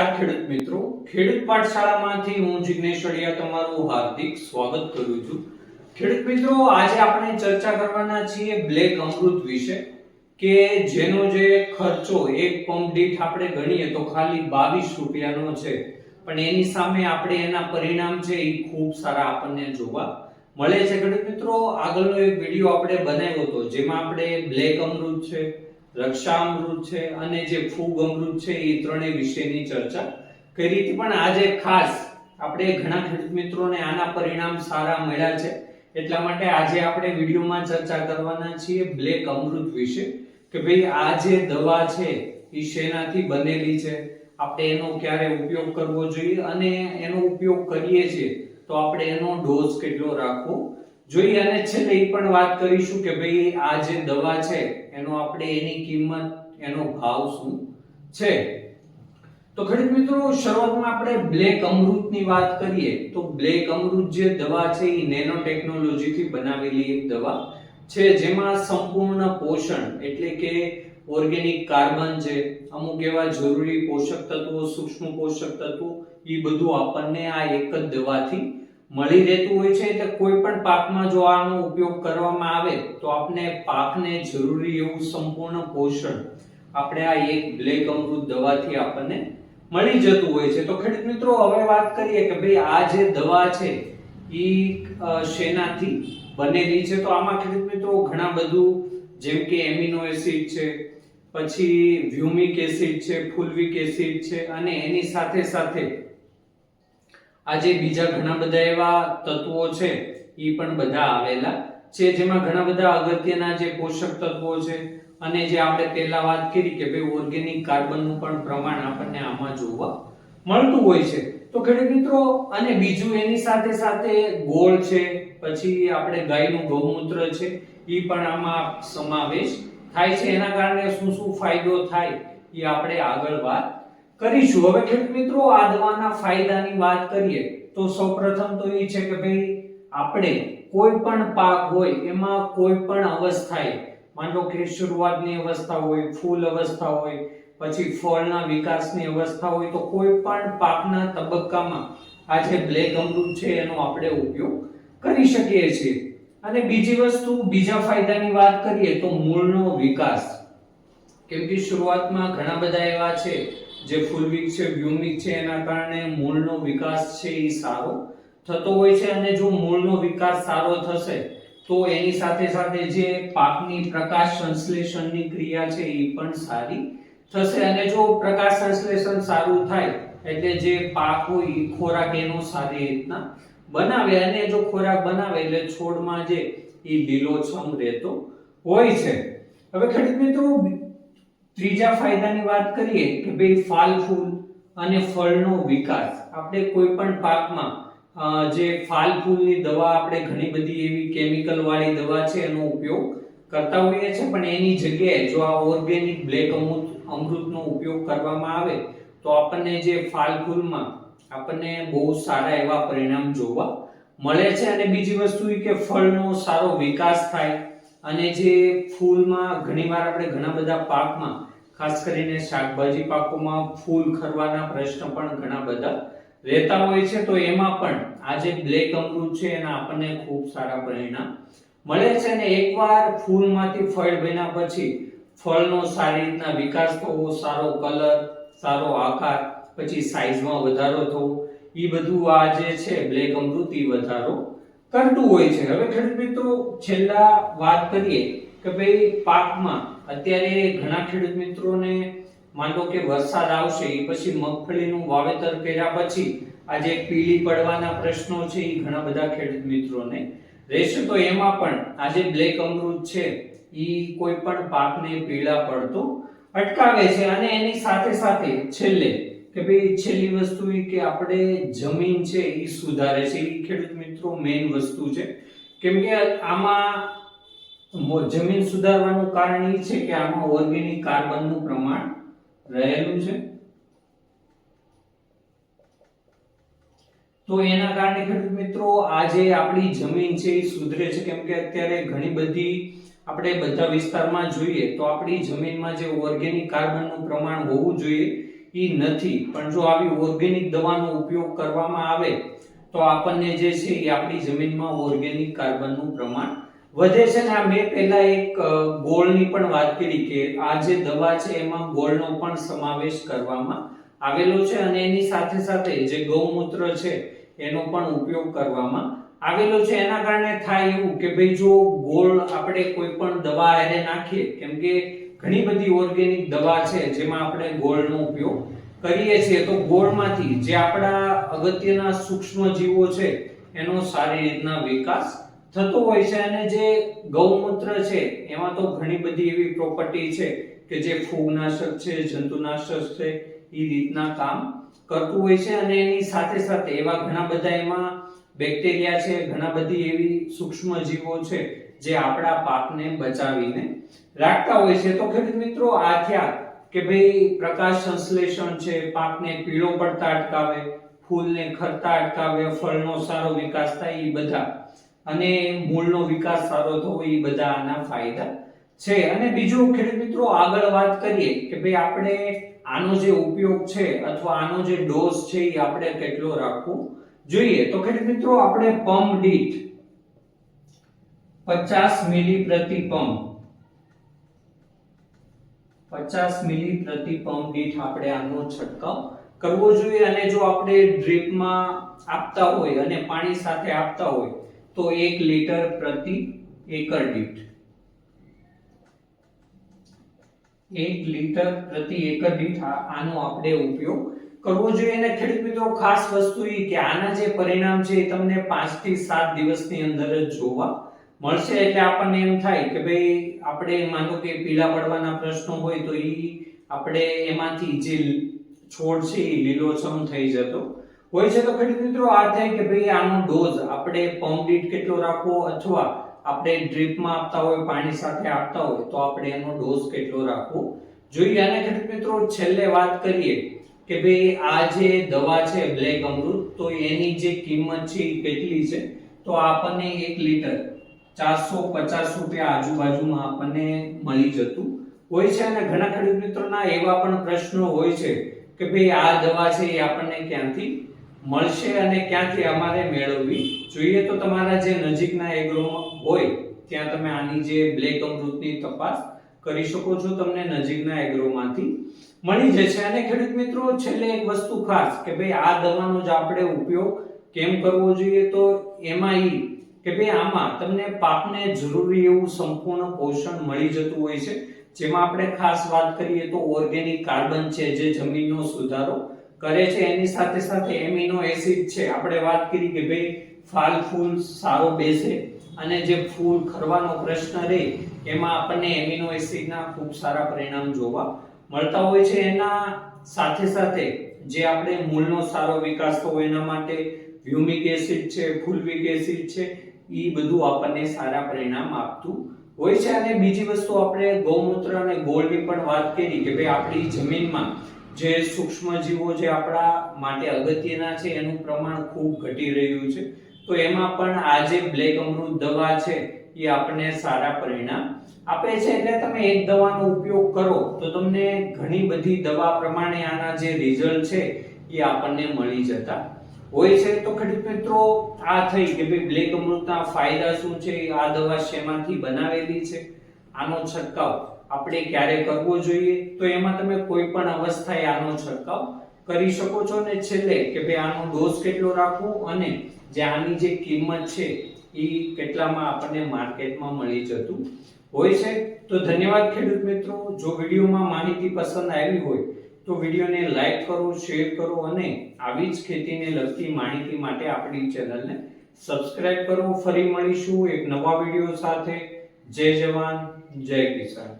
નમસ્કાર ખેડૂત મિત્રો. ખેડૂત પાઠશાળામાંથી હું જિગ્નેશ અડિયા તમારું હાર્દિક સ્વાગત કરું છું. ખેડૂત મિત્રો, આજે આપણે ચર્ચા કરવાના છીએ બ્લેક અમૃત વિશે, કે જેનો જે ખર્ચો એક પંપ દીઠ આપણે ગણીએ તો ખાલી બાવીસ રૂપિયાનો છે. પણ એની સામે આપણે એના પરિણામ છે એ ખૂબ સારા આપણને જોવા મળે છે. ખેડૂત મિત્રો, આગળનો એક વીડિયો આપણે બનાવ્યો હતો, જેમાં આપણે બ્લેક અમૃત છે રક્ષામૃત છે અને જે ફૂગ અમૃત છે, એ ત્રણેય વિશેની ચર્ચા કરી હતી. પણ આજે ખાસ આપણે ઘણા ખેડૂત મિત્રોને આના પરિણામ સારા મળ્યા છે. એટલા માટે આજે આપણે વિડીયોમાં ચર્ચા કરવાના છીએ બ્લેક અમૃત વિશે કે ભાઈ આ જે દવા છે એ શેનાથી બનેલી છે? આપણે એનો ક્યારે ઉપયોગ કરવો જોઈએ? અને એનો ઉપયોગ કરીએ છીએ તો આપણે એનો ડોઝ કેટલો રાખવો? જોઈએ અને છેલ્લે એ પણ વાત કરીશું કે ભાઈ આ જે દવા છે, એનો આપણે એની કિંમત, એનો ભાવ શું છે? તો ખરીદ મિત્રો, શરૂઆતમાં આપણે બ્લેક અમૃતની વાત કરીએ, તો બ્લેક અમૃત જે દવા છે એ નેનો ટેકનોલોજીથી બનાવેલી એક દવા છે, જેમાં સંપૂર્ણ પોષણ, એટલે કે ઓર્ગેનિક કાર્બન છે, અમુક એવા જરૂરી પોષક તત્વો, સૂક્ષ્મ પોષક તત્વો એ બધું આપણને આ એક જ દવાથી મળી રહેતું હોય છે એટલે કોઈ પણ પાકમાં જો આનો ઉપયોગ કરવામાં આવે તો આપણે પાકને જરૂરી એવું સંપૂર્ણ પોષણ આપણે આ એક બ્લેક અમૃત દવાથી આપણને મળી જતું હોય છે. તો ખેડૂત મિત્રો, હવે વાત કરીએ કે ભાઈ આ જે દવા છે એ શેનાથી બનેલી છે? તો આમાં ખેડૂત મિત્રો ઘણા બધું, જેમ કે એમિનો એસિડ છે, પછી વ્યુમિક એસિડ છે, ફુલવિક એસિડ છે અને એની સાથે સાથે આજે બીજા ઘણા બધા એવા તત્વો છે, એ પણ બધા આવેલા છે, જેમાં ઘણા બધા અગત્યના જે પોષક તત્વો છે, અને જે આપણે પહેલા વાત કરી કે ભાઈ ઓર્ગેનિક કાર્બનનું પણ પ્રમાણ આપણને આમાં જોવા મળતું હોય છે. તો ખેડૂત મિત્રો, અને બીજું એની સાથે સાથે ગોળ છે, પછી આપણે ગાયનું ગૌમૂત્ર છે, એ પણ આમાં સમાવેશ થાય છે. એના કારણે શું શું ફાયદો થાય, એ આપણે આગળ વાત કરીશું. હવે ખેડૂત મિત્રો આ દવાના ફાયદાની વાત કરીએ, તો સૌપ્રથમ તો એ છે કે ભાઈ, આપણે કોઈ પણ પાક હોય, એમાં કોઈ પણ અવસ્થાએ, માનો કે શરૂઆતની અવસ્થા હોય, ફૂલ અવસ્થા હોય, પછી ફળના વિકાસની અવસ્થા હોય, તો કોઈ પણ પાકના તબક્કામાં આ જે બ્લેક અમૃત છે, એનો આપણે ઉપયોગ કરી શકીએ છીએ. અને બીજી વસ્તુ, બીજા ફાયદાની વાત કરીએ, તો મૂળનો વિકાસ. કેમ કે શરૂઆતમાં ઘણા બધા એવા છે જે ફૂલવિક છે, વ્યુમિક છે, એના કારણે મૂળનો વિકાસ છે એ સારો થતો હોય છે અને જો મૂળનો વિકાસ સારો થશે, તો એની સાથે સાથે જે પાકની પ્રકાશ સંશ્લેષણની ક્રિયા છે એ પણ સારી થશે. અને જો પ્રકાશ સંશ્લેષણ સારું થાય, એટલે જે પાક હોય એ ખોરાક એનો સારી રીતના બનાવે અને જો ખોરાક બનાવે, એટલે છોડમાં જે એ લીલોછમ રહેતો હોય છે. હવે ખેડૂત મિત્રો ત્રીજા ફાયદાની વાત કરીએ કે ભાઈ ફાલ ફૂલ અને ફળનો વિકાસ. આપણે કોઈ પણ પાકમાં જે ફાલ ફૂલની દવા આપણે ઘણી બધી એવી કેમિકલ વાળી દવા છે એનો ઉપયોગ કરતા હોઈએ છીએ, પણ એની જગ્યાએ જો આ ઓર્ગેનિક બ્લેક અમૃત, અમૃતનો ઉપયોગ કરવામાં આવે, તો આપણને જે ફાલ ફૂલમાં આપણને બહુ સારા એવા પરિણામ જોવા મળે છે. અને બીજી વસ્તુ એ કે ફળનો સારો વિકાસ થાય. અને જે ફૂલમાં ઘણીવાર આપણે ઘણા બધા પાકમાં ખાસ કરીને શાકભાજી પાકોમાં ફૂલ ખરવાના પ્રશ્ન પણ ઘણા બધા રહેતા હોય છે. તો એમાં પણ આ જે બ્લેક અમૃત છે એના આપણને ખૂબ સારા પરિણામ મળે છે અને એકવાર ફૂલમાંથી ફળ બન્યા પછી ફળનો સારી રીતના વિકાસ થવો, સારો કલર, સારો આકાર, પછી સાઈઝમાં વધારો થવો એ બધું આ જે છે બ્લેક અમૃત એ વધારો કરતું હોય છે. હવે ખેડૂત મિત્રો, છેલ્લા વાત કરીએ કે ભાઈ પાકમાં અત્યારે ઘણા ખેડૂત મિત્રોને માન કે વરસાદ આવશે, એ પછી મગફળીનું વાવેતર કર્યા પછી આ જે પીળી પડવાના પ્રશ્નો છે એ ઘણા બધા ખેડૂત મિત્રોને. રહેશે તો એમાં પણ આ જે બ્લેક અમૃત છે એ કોઈ પણ પાકને પીળા પડતો અટકાવે છે. અને એની સાથે સાથે છેલ્લે કે ભાઈ છેલ્લી વસ્તુ એ કે આપણે જમીન છે એ સુધારે છે. એ ખેડૂત મિત્રો મેઇન વસ્તુ છે. કેમ કે આમાં જમીન સુધારવાનું કારણ એ છે કે આમાં ઓર્ગેનિક કાર્બનનું પ્રમાણ રહેલું છે. તો એના કારણે ખેડૂત મિત્રો આજે આપણી જમીન છે એ સુધરે છે. કેમ કે અત્યારે ઘણી બધી આપણે બધા વિસ્તારમાં જોઈએ તો આપણી જમીનમાં જે ઓર્ગેનિક કાર્બનનું પ્રમાણ હોવું જોઈએ એ નથી. પણ જો આવી ઓર્ગેનિક દવાનો ઉપયોગ કરવામાં આવે તો આપણને જે છે એ આપણી જમીનમાં ઓર્ગેનિક કાર્બનનું પ્રમાણ વધે છે ને આ મેં પહેલા એક ગોળની પણ વાત કરી કે આ જે દવા છે એમાં ગોળનો પણ સમાવેશ કરવામાં આવેલો છે અને એની સાથે સાથે જે ગૌમૂત્ર છે એનો પણ ઉપયોગ કરવામાં આવેલો છે. એના કારણે થાય એવું કે ભાઈ જો ગોળ આપણે કોઈ પણ દવા એને નાખીએ, કેમ કે ઘણી બધી ઓર્ગેનિક દવા છે જેમાં આપણે ગોળનો ઉપયોગ કરીએ છીએ, તો ગોળમાંથી જે આપણા અગત્યના સૂક્ષ્મ જીવો છે એનો સારી રીતના વિકાસ થતો હોય છે અને જે ગૌમૂત્ર છે, એમાં તો ઘણી બધી એવી પ્રોપર્ટી છે કે જે ફૂગનાશક છે, જંતુનાશક છે એ રીતના કામ કરતું હોય છે અને એની સાથે સાથે એવા ઘણા બધા એમાં બેક્ટેરિયા છે, ઘણા બધી એવી સૂક્ષ્મ જીવો છે જે આપણા પાકને બચાવીને રાખતા હોય છે. તો ખેડૂત મિત્રો આ થયા કે ભાઈ પ્રકાશ સંશ્લેષણ છે, પાકને પીળો પડતા અટકાવે, ફૂલને ખરતા અટકાવે, ફળનો સારો વિકાસ થાય એ બધા અને મૂળનો વિકાસ સારો થવો એ બધા આના ફાયદા છે. અને બીજું ખેડૂત મિત્રો આગળ વાત કરીએ કે ભાઈ આપણે આનો જે ઉપયોગ છે અથવા આનો જે ડોઝ છે એ આપણે કેટલો રાખવો જોઈએ. તો ખેડૂત મિત્રો, આપણે પંપ દીઠ પચાસ મિલી પ્રતિ પંપ, પચાસ મિલી પ્રતિ પંપ દીઠ આપણે આનો છંટકાવ કરવો જોઈએ. અને જો આપણે ડ્રીપમાં આપતા હોય અને પાણી સાથે આપતા હોય તો એક લીટર પ્રતિ એકર દીઠ. એક લીટર પ્રતિ એકર દીઠ આનો આપણે ઉપયોગ કરવો જોઈએ. અને ખેડૂત મિત્રો, ખાસ વસ્તુ એ કે આના જે પરિણામ છે એ તમને પાંચથી સાત દિવસની અંદર જ જોવા મળશે. એટલે આપણને એમ થાય કે ભાઈ આપણે માનો કે પીલા પડવાના પ્રશ્નો હોય તો એ આપણે એમાંથી જે છોડ છે એ લીલોછમ થઈ જતો હોય છે તો ખેડૂત મિત્રો, આ થાય કે ભાઈ આનો ડોઝ આપણે પંપ દીઠ કેટલો રાખવો અથવા આપણે ડ્રીપમાં આપતા હોય, પાણી સાથે આપતા હોય, તો આપણે એનો ડોઝ કેટલો રાખવો? જોઈએ, અને ખેડૂત મિત્રો, છેલ્લે વાત કરીએ કે ભાઈ આ જે દવા છે બ્લેક અમૃત, તો એની જે કિંમત છે એ કેટલી છે? તો આપણને એક લીટર ચારસો પચાસ રૂપિયા આજુબાજુમાં આપણને મળી જતું હોય છે. અને ઘણા ખેડૂત મિત્રોના એવા પણ પ્રશ્નો હોય છે કે ભાઈ આ દવા છે એ આપણને ક્યાંથી મળશે અને ક્યાંથી અમારે મેળવવી? જોઈએ તો તમારા જે નજીકના એગ્રો હોય, ત્યાં તમે આની જે બ્લેક અમૃતની તપાસ કરી શકો છો, તમને નજીકના એગ્રોમાંથી મળી જશે. અને ખેડૂત મિત્રો, છેલ્લે એક વસ્તુ ખાસ કે ભાઈ આ દવાનો જ આપણે ઉપયોગ કેમ કરવો જોઈએ તો એમાં ઈ કે ભાઈ આમાં તમને પાકને જરૂરી એવું સંપૂર્ણ પોષણ મળી જતું હોય છે. જેમાં આપણે ખાસ વાત કરીએ તો ઓર્ગેનિક કાર્બન છે, જે જમીનનો સુધારો કરે છે, એની સાથે સાથે એમિનો એસિડ છે. આપણે વાત કરી કે ભાઈ ફાલ ફૂલ સારો બેસે અને જે ફૂલ ખરવાનો પ્રશ્ન રહે એમાં આપણને એમિનો એસિડના ખૂબ સારા પરિણામ જોવા મળતા હોય છે. એના સાથે સાથે જે આપણે મૂળનો સારો વિકાસ થવો એના માટે હ્યુમિક એસિડ છે, ફુલવિક એસિડ છે એ બધું આપણને સારા પરિણામ આપતું હોય છે. અને બીજી વસ્તુ આપણે ગૌમૂત્ર અને ગોળની પણ વાત કરી કે ભાઈ આપણી જમીનમાં જે સૂક્ષ્મ જીવો જે આપણા માટે અગત્યના છે, એનું પ્રમાણ ખૂબ ઘટી રહ્યું છે. તો એમાં પણ આ જે બ્લેક અમૃત દવા છે, એ આપણને સારા પરિણામ આપે છે. એટલે તમે એક દવાનો ઉપયોગ કરો, તો તમને ઘણી બધી દવા પ્રમાણે આના જે રિઝલ્ટ છે, એ આપણને મળી જતા હોય છે. તો ખેડૂત મિત્રો, આ થઈ કે ભાઈ બ્લેક અમૃતના ફાયદા શું છે? આ દવા શેમાંથી બનાવેલી છે? આનો છંટકાવ આપણે ક્યારે કરવો જોઈએ, તો એમાં તમે કોઈ પણ અવસ્થાએ આનો છંટકાવ કરી શકો છો. ને છેલ્લે કે ભાઈ આનો ડોઝ કેટલો રાખવો અને જે આની જે કિંમત છે, એ કેટલામાં આપણને માર્કેટમાં મળી જતું હોય છે. તો ધન્યવાદ ખેડૂત મિત્રો. જો વિડીયોમાં માહિતી પસંદ આવી હોય, તો વિડીયોને લાઈક કરો, શેર કરો અને આવી જ ખેતીને લગતી માહિતી માટે આપણી ચેનલને સબસ્ક્રાઇબ કરો. ફરી મળીશું એક નવા વીડિયો સાથે. જય જવાન, જય કિસાન.